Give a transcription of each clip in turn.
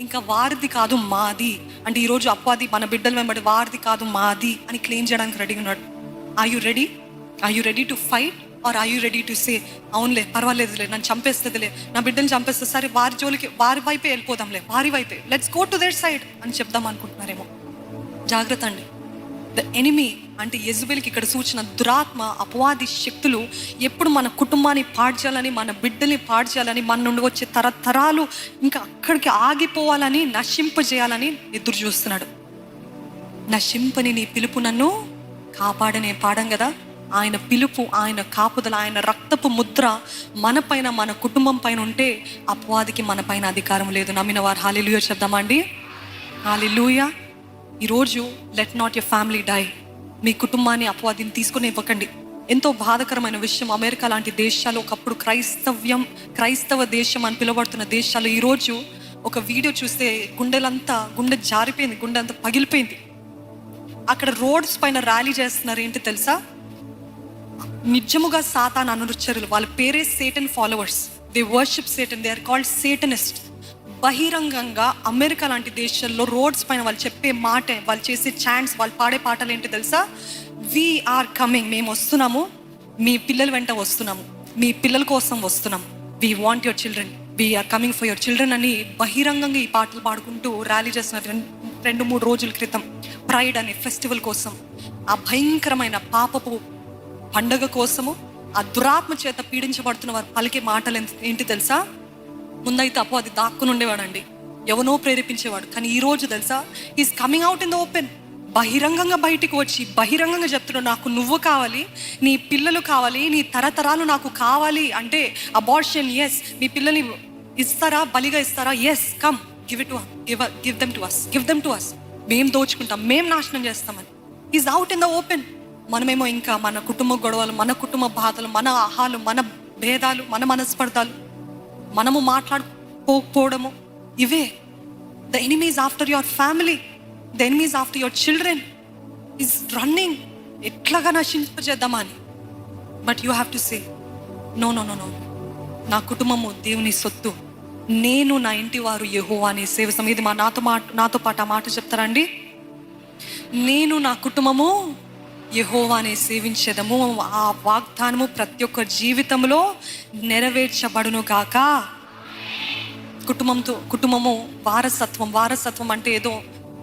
ఇంకా వారిది కాదు మాది. అంటే ఈరోజు అప్పది మన బిడ్డల వెంబడి వారిది కాదు మాది అని క్లెయిమ్ చేయడానికి రెడీగా ఉన్నాడు. Are you ready are you ready to fight are are you ready to say అవునులే పర్వాలేదులే నన్ను చంపేస్తుందిలే నా బిడ్డని చంపేస్తే సరే వారి జోలికి వారి వైపే వెళ్ళిపోదాంలే వారి వైపే let's go to there side అని చెప్దాం అనుకుంటున్నారేమో. జాగ్రత్త అండి. ద ఎనిమీ అంటే యజుబెల్కి ఇక్కడ సూచన దురాత్మ అపవాది శక్తులు ఎప్పుడు మన కుటుంబాన్ని పాడ్చాలని మన బిడ్డల్ని పాడు మన నుండి వచ్చే తరతరాలు ఇంకా అక్కడికి ఆగిపోవాలని నశింపజేయాలని ఎదురు చూస్తున్నాడు. నశింపని నీ పిలుపు నన్ను కాపాడనే పాడం కదా? ఆయన పిలుపు ఆయన కాపుదల ఆయన రక్తపు ముద్ర మన పైన మన కుటుంబం పైన ఉంటే అపవాదికి మన పైన అధికారం లేదు. నమ్మిన వారు హాలిలుయ చెప్దామా అండి? హాలిలుయా. ఈరోజు let not your family die. మీ కుటుంబాన్ని అపవాదిని తీసుకుని ఇవ్వకండి. ఎంతో బాధకరమైన విషయం అమెరికా లాంటి దేశాలు ఒకప్పుడు క్రైస్తవ్యం క్రైస్తవ దేశం అని పిలువబడుతున్న దేశాలు ఈరోజు ఒక వీడియో చూస్తే గుండెలంతా గుండె జారిపోయింది గుండె అంతా పగిలిపోయింది. అక్కడ రోడ్స్ పైన ర్యాలీ చేస్తున్నారు ఏంటి తెలుసా? నిజముగా సాతాన్ అనురుచరులు వాళ్ళ పేరే Satan followers they worship Satan they are called Satanist బహిరంగంగా అమెరికా లాంటి దేశాల్లో రోడ్స్ పైన వాళ్ళు చెప్పే మాట వాళ్ళు చేసే ఛాన్స్ వాళ్ళు పాడే పాటలు ఏంటి తెలుసా? వి ఆర్ కమింగ్ మేము వస్తున్నాము. మీ పిల్లల వెంట వస్తున్నాము. మీ పిల్లల కోసం వస్తున్నాము we want your children are coming for your children అని బహిరంగంగా ఈ పాటలు పాడుకుంటూ ర్యాలీ చేస్తున్నారు రెండు రెండు మూడు రోజుల క్రితం ప్రైడ్ అనే ఫెస్టివల్ కోసం ఆ భయంకరమైన పాపపు పండగ కోసము ఆ దురాత్మ చేత పీడించబడుతున్న వారు పలికే మాటలు ఏంటి తెలుసా? ముందైతే అపో అది దాక్కుని ఉండేవాడండి ఎవనో ప్రేరేపించేవాడు. కానీ ఈ రోజు తెలుసా? Is coming out in the open బహిరంగంగా బయటికి వచ్చి బహిరంగంగా చెప్తున్నాడు నాకు నువ్వు కావాలి నీ పిల్లలు కావాలి నీ తరతరాలు నాకు కావాలి. అంటే అబార్షన్ ఎస్ మీ పిల్లల్ని ఇస్తారా? బలిగా ఇస్తారా? Yes come give it to give give them to us give them to us మేము దోచుకుంటాం. మేము నాశనం చేస్తామని. Is out in the open మనమేమో ఇంకా మన కుటుంబ గొడవలు మన కుటుంబ బాధలు మన ఆహాలు మన భేదాలు మన మనస్పర్ధాలు మనము మాట్లాడుకోకపోవడము. ఇవే. The enemies after your family the enemies after your children is running ఎట్లాగా నశింపజేద్దామా అని but you have to say no no no no నా కుటుంబము దేవుని సొత్తు. నేను నా ఇంటి వారు యహో అనే సేవ సమయం ఇది మా నాతో మాట నాతో పాటు ఆ మాట చెప్తారండి నేను నా కుటుంబము యెహోవానే సేవించదము. ఆ వాగ్దానము ప్రతి ఒక్క జీవితంలో నెరవేర్చబడును గాక. కుటుంబంతో కుటుంబము వారసత్వం వారసత్వం అంటే ఏదో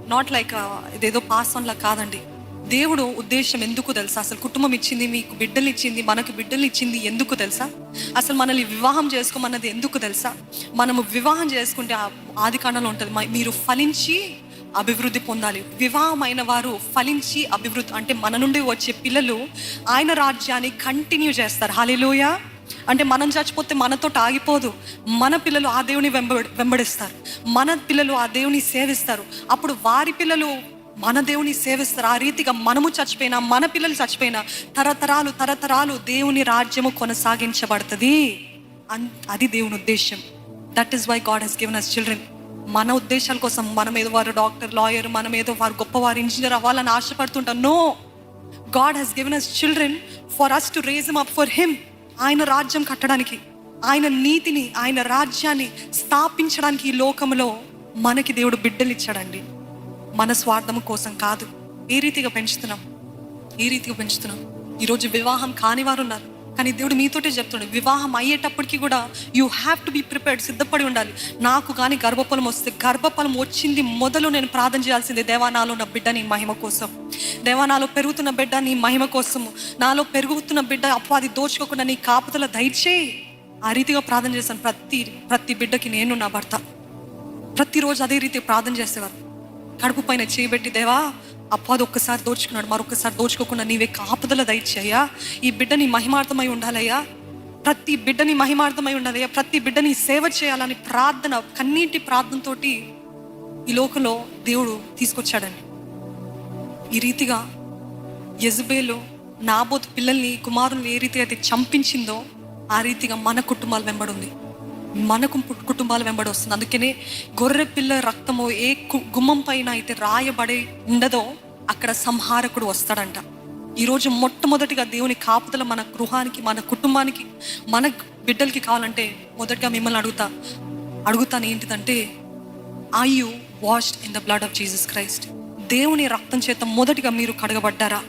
నాట్ లైక్ uh, ఇదేదో పాస్ లా కాదండి. దేవుడు ఉద్దేశం ఎందుకు తెలుసా? అసలు కుటుంబం ఇచ్చింది మీకు బిడ్డలు ఇచ్చింది మనకు బిడ్డలు ఇచ్చింది ఎందుకు తెలుసా? అసలు మనల్ని వివాహం చేసుకోమన్నది ఎందుకు తెలుసా? మనము వివాహం చేసుకుంటే ఆ ఆది కాండంలో ఉంటుంది మీరు ఫలించి అభివృద్ధి పొందాలి. వివాహమైన వారు ఫలించి అభివృద్ధి అంటే మన నుండి వచ్చే పిల్లలు ఆయన రాజ్యాన్ని కంటిన్యూ చేస్తారు. హాలిలోయ అంటే మనం చచ్చిపోతే మనతో ఆగిపోదు. మన పిల్లలు ఆ దేవుని వెంబడి వెంబడిస్తారు. మన పిల్లలు ఆ దేవుని సేవిస్తారు. అప్పుడు వారి పిల్లలు మన దేవుని సేవిస్తారు. ఆ రీతిగా మనము చచ్చిపోయినా మన పిల్లలు చచ్చిపోయినా తరతరాలు తరతరాలు దేవుని రాజ్యము కొనసాగించబడుతుంది. అది దేవుని ఉద్దేశం that is why God has given us children మన ఉద్దేశాల కోసం మనం ఏదో వారు డాక్టర్ లాయర్ మనం ఏదో వారు గొప్పవారు ఇంజనీర్ అవ్వాలని ఆశపడుతుంటాం no God has given us children for us to raise up for him ఆయన రాజ్యం కట్టడానికి ఆయన నీతిని ఆయన రాజ్యాన్ని స్థాపించడానికి ఈ లోకంలో మనకి దేవుడు బిడ్డలు ఇచ్చాడండి. మన స్వార్థం కోసం కాదు. ఏ రీతిగా పెంచుతున్నాం. ఏ రీతిగా పెంచుతున్నాం. ఈరోజు వివాహం కాని వారు ఉన్నారు. కానీ దేవుడు మీతోటే చెప్తున్నాడు వివాహం అయ్యేటప్పటికి కూడా you have to be prepared సిద్ధపడి ఉండాలి. నాకు కానీ గర్భఫలం వస్తే గర్భఫలం వచ్చింది మొదలు నేను ప్రార్థన చేయాల్సిందే దేవానాలో నా బిడ్డ నీ మహిమ కోసం. దేవానాలో పెరుగుతున్న బిడ్డ నీ మహిమ కోసము. నాలో పెరుగుతున్న బిడ్డ అపవాది దోచుకోకుండా నీ కాపుతల దయచేయి ఆ రీతిగా ప్రార్థన చేశాను. ప్రతి ప్రతి బిడ్డకి నేను నా భర్త. ప్రతిరోజు అదే రీతి ప్రార్థన చేసేవారు. కడుపు పైన చేయబెట్టి దేవా అప్పాది ఒక్కసారి దోచుకున్నాడు. మరొకసారి దోచుకోకుండా నీవే కాపుదల దయచేయ్యా. ఈ బిడ్డ నీ మహిమార్థమై ఉండాలయ్యా. ప్రతి బిడ్డని మహిమార్థమై ఉండాలయ్యా. ప్రతి బిడ్డని సేవ చేయాలని ప్రార్థన కన్నీటి ప్రార్థనతోటి ఈ లోకంలో దేవుడు తీసుకొచ్చాడండి. ఈ రీతిగా యజుబేలు నాబోత్ పిల్లల్ని కుమారుల్ని ఏ రీతి అయితే చంపించిందో ఆ రీతిగా మన కుటుంబాల వెంబడి మన కుటుంబాల వెంబడి వస్తుంది. అందుకనే గొర్రె పిల్ల రక్తము ఏ కు- గుమ్మం పైన అయితే రాయబడి ఉండదో అక్కడ సంహారకుడు వస్తాడంట. ఈరోజు మొట్టమొదటిగా దేవుని కాపుదల మన గృహానికి మన కుటుంబానికి మన బిడ్డలకి కావాలంటే మొదటిగా మిమ్మల్ని అడుగుతా. అడుగుతాను ఏంటిదంటే I you washed in the blood of Jesus Christ దేవుని రక్తం చేత మొదటిగా మీరు కడగబడ్డారా?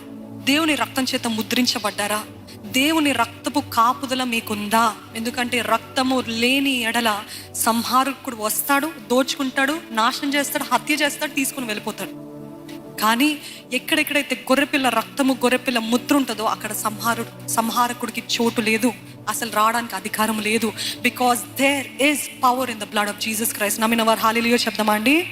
దేవుని రక్తం చేత ముద్రించబడ్డారా? దేవుని రక్తపు కాపుదల మీకుందా? ఎందుకంటే రక్తము లేని ఎడల సంహారకుడు వస్తాడు దోచుకుంటాడు నాశనం చేస్తాడు హత్య చేస్తాడు తీసుకుని వెళ్ళిపోతాడు. కానీ ఎక్కడెక్కడైతే గొర్రెపిల్ల రక్తము గొర్రెపిల్ల ముద్ర ఉంటుందో అక్కడ సంహారుడు సంహారకుడికి చోటు లేదు. అసలు రావడానికి అధికారం లేదు. Because there is power in the blood of Jesus Christ నమ్మిన వారు హాలిలియో చెప్దామా అండి?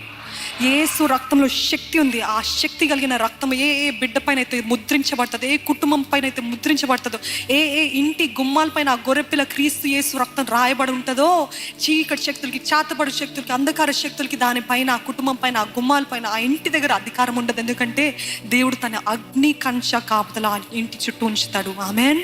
ఏసు రక్తంలో శక్తి ఉంది. ఆ శక్తి కలిగిన రక్తం ఏ ఏ బిడ్డ పైన అయితే ముద్రించబడుతుంది ఏ కుటుంబం పైన అయితే ముద్రించబడుతుందో ఏ ఏ ఇంటి గుమ్మాల పైన ఆ గొర్రెపిల్ల క్రీస్తు యేసు రక్తం రాయబడి ఉంటుందో చీకటి శక్తులకి చాతపడు శక్తులకి అంధకార శక్తులకి దానిపైన ఆ కుటుంబం పైన ఆ గుమ్మాల పైన ఆ ఇంటి దగ్గర అధికారం ఉండదు. ఎందుకంటే దేవుడు తన అగ్ని కంచ కాపుదల ఇంటి చుట్టూ ఉంచుతాడు. ఆమెన్.